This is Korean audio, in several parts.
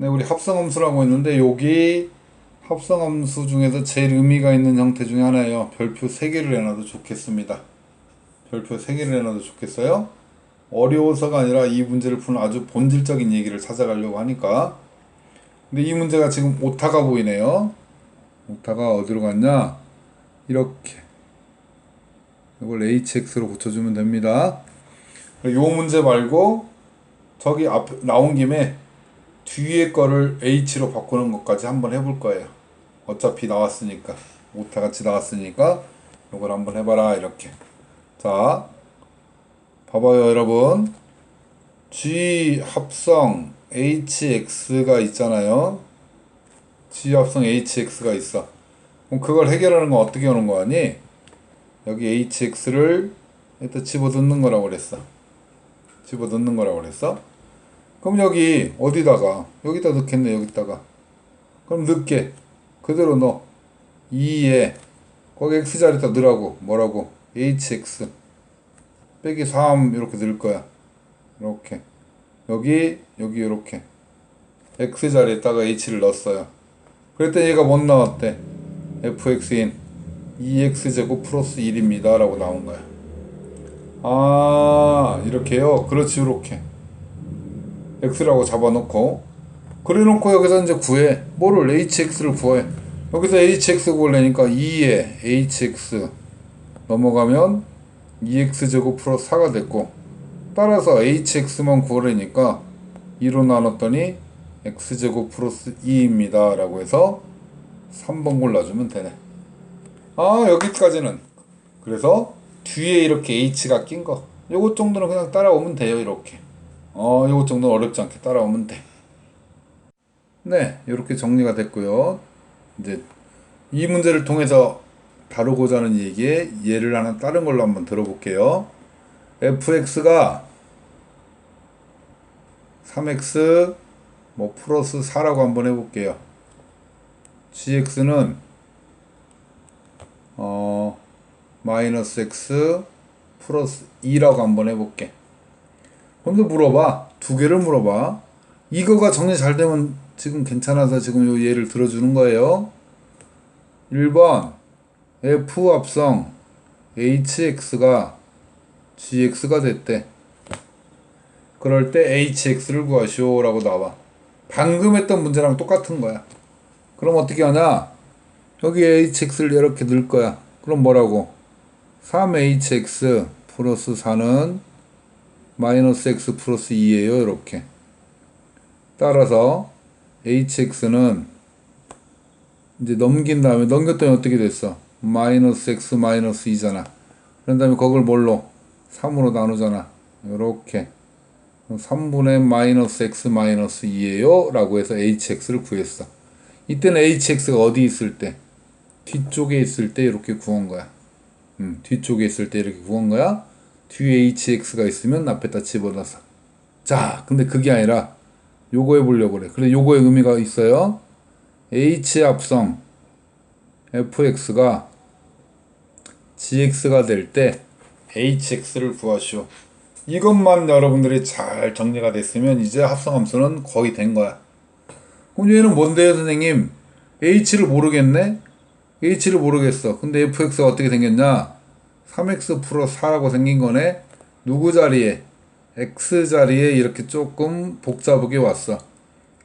네, 우리 합성함수라고 했는데 여기 합성함수 중에서 제일 의미가 있는 형태 중에 하나예요. 별표 3개를 내놔도 좋겠습니다. 별표 3개를 내놔도 좋겠어요. 어려워서가 아니라 이 문제를 푸는 아주 본질적인 얘기를 찾아가려고 하니까. 근데 이 문제가 지금 오타가 보이네요. 오타가 어디로 갔냐? 이렇게. 이걸 hx로 고쳐주면 됩니다. 요 문제 말고 저기 앞 나온 김에 뒤에 거를 h로 바꾸는 것까지 한번 해볼 거예요. 어차피 나왔으니까 오타 같이 나왔으니까 이걸 한번 해봐라 이렇게. 자, 봐봐요 여러분. G 합성 hx가 있잖아요. G 합성 hx가 있어. 그럼 그걸 해결하는 건 어떻게 하는 거 아니? 여기 hx를 일단 집어넣는 거라고 그랬어. 집어넣는 거라고 그랬어. 그럼 여기 어디다가 여기다 넣겠네 여기다가. 그럼 넣게 그대로 넣어. 2에 거기 x 자리에다 넣으라고 뭐라고 hx 빼기 3 이렇게 넣을 거야. 이렇게 여기 여기 이렇게 x 자리에다가 h를 넣었어요. 그랬더니 얘가 못 나왔대. fx인 2x제곱 플러스 1입니다. 라고 나온 거야. 아, 이렇게요? 그렇지, 이렇게. X라고 잡아놓고. 그래 놓고 여기서 이제 구해. 뭐를? hx를 구해. 여기서 hx 구하려니까 2에 hx 넘어가면 2x제곱 플러스 4가 됐고. 따라서 hx만 구하려니까 2로 나눴더니 x제곱 플러스 2입니다. 라고 해서 3번 골라주면 되네. 아 여기까지는 그래서 뒤에 이렇게 H가 낀거 요것 정도는 그냥 따라오면 돼요 이렇게 어 요것 정도는 어렵지 않게 따라오면 돼 네 이렇게 정리가 됐고요. 이제 이 문제를 통해서 다루고자 하는 얘기에 예를 하나 다른 걸로 한번 들어볼게요. fx가 3x 뭐 플러스 4라고 한번 해볼게요. gx는 어, 마이너스 x 플러스 2라고 한번 해볼게. 또 물어봐. 두 개를 물어봐. 이거가 정리 잘 되면 지금 괜찮아서 지금 요 예를 들어주는 거예요. 1번 f 합성 hx가 gx가 됐대. 그럴 때 hx를 구하시오 라고 나와. 방금 했던 문제랑 똑같은 거야. 그럼 어떻게 하냐? 여기 hx를 이렇게 넣을 거야. 그럼 뭐라고? 3hx 플러스 4는 마이너스 x 플러스 2예요. 이렇게. 따라서 hx는 이제 넘긴 다음에 넘겼더니 어떻게 됐어? 마이너스 x 마이너스 2잖아. 그런 다음에 그걸 뭘로? 3으로 나누잖아. 이렇게. 3분의 마이너스 x 마이너스 2예요. 라고 해서 hx를 구했어. 이때는 hx가 어디 있을 때? 뒤쪽에 있을 때 이렇게 구한 거야. 음, 뒤쪽에 있을 때 이렇게 구한 거야. 뒤에 hx가 있으면 앞에다 집어넣어서. 자, 근데 그게 아니라 요거 해보려고 그래. 그래, 요거의 의미가 있어요. h 합성 fx가 gx가 될 때 hx를 구하시오. 이것만 여러분들이 잘 정리가 됐으면 이제 합성함수는 거의 된 거야. 그럼 얘는 뭔데요, 선생님? h를 모르겠네? h를 모르겠어. 근데 fx가 어떻게 생겼냐? 3x 플러스 4라고 생긴 거네. 누구 자리에? x 자리에 이렇게 조금 복잡하게 왔어.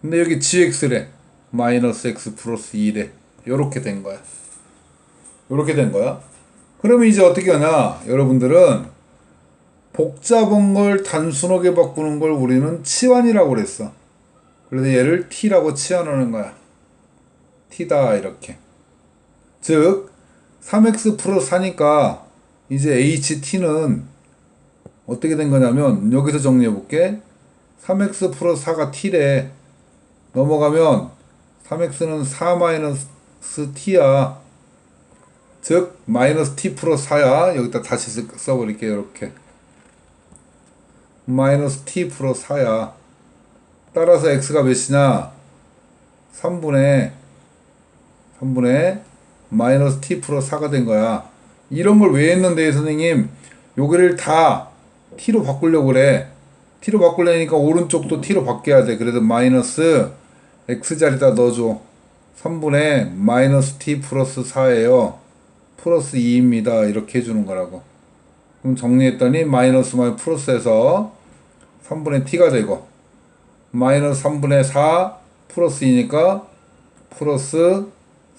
근데 여기 gx래. 마이너스 x 플러스 2래. 요렇게 된 거야. 요렇게 된 거야. 그러면 이제 어떻게 하냐? 여러분들은 복잡한 걸 단순하게 바꾸는 걸 우리는 치환이라고 그랬어. 그래서 얘를 t라고 치환하는 거야. t다 이렇게. 즉 3x 플러스 4니까 이제 ht는 어떻게 된 거냐면 여기서 정리해 볼게. 3x 플러스 4가 t래. 넘어가면 3x는 4 마이너스 t야. 즉 마이너스 t 플러스 4야. 여기다 다시 써버릴게요 이렇게. 마이너스 t 플러스 4야. 따라서 x가 몇이냐? 3분의 3분의 마이너스 t 플러스 4가 된 거야. 이런 걸 왜 했는데 선생님? 여기를 다 t로 바꾸려고 그래. t로 바꾸려니까 오른쪽도 t로 바뀌어야 돼. 그래서 마이너스 x자리에다 넣어줘. 3분의 마이너스 t 플러스 4예요. 플러스 2입니다. 이렇게 해주는 거라고. 그럼 정리했더니 마이너스 마이 플러스에서 3분의 t가 되고 마이너스 3분의 4 플러스 2니까 플러스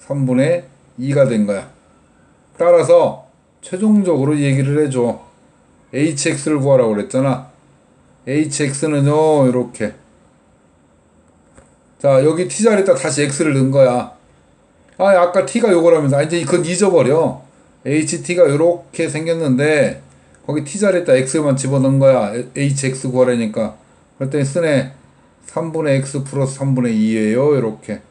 3분의 2가 된 거야 따라서 최종적으로 얘기를 해줘. Hx를 구하라고 그랬잖아. Hx는요 이렇게. 자 여기 t 자리에다 다시 x를 넣은 거야. 아 아까 t가 요거라면서 아 이제 그건 잊어버려. Ht가 요렇게 생겼는데 거기 t 자리에다 x만 집어넣은 거야. Hx 구하라니까. 그랬더니 쓰네. 3분의 x 플러스 3분의 2예요 요렇게.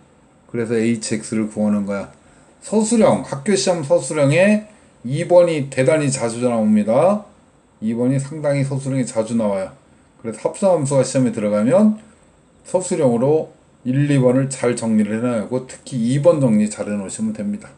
그래서 hx를 구하는 거야 서술형 학교 시험 서술형에 2번이 대단히 자주 나옵니다. 2번이 상당히 서술형이 자주 나와요. 그래서 합성함수가 시험에 들어가면 서술형으로 1, 2번을 잘 정리를 해놔야고 특히 2번 정리 잘 해놓으시면 됩니다.